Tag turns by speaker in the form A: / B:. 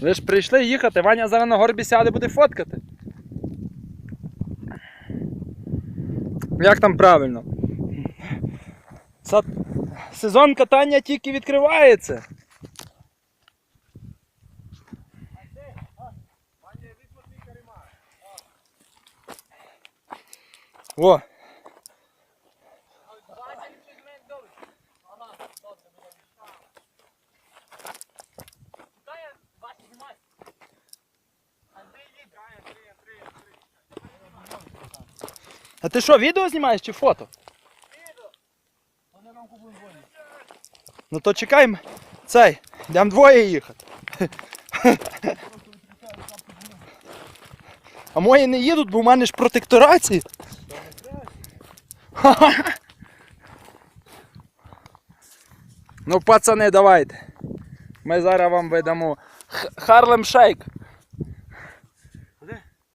A: Ви ж прийшли їхати, Ваня зараз на горбі сяде буде фоткати. Як там правильно? Сезон катання тільки відкривається. О, а ти що, відео знімаєш чи фото? Відео. Ну то чекай, цей, йдемо двоє їхати. А мої не їдуть, бо в мене ж протекторації. Ну, пацани, давайте. Ми зараз вам видамо Харлем Шейк.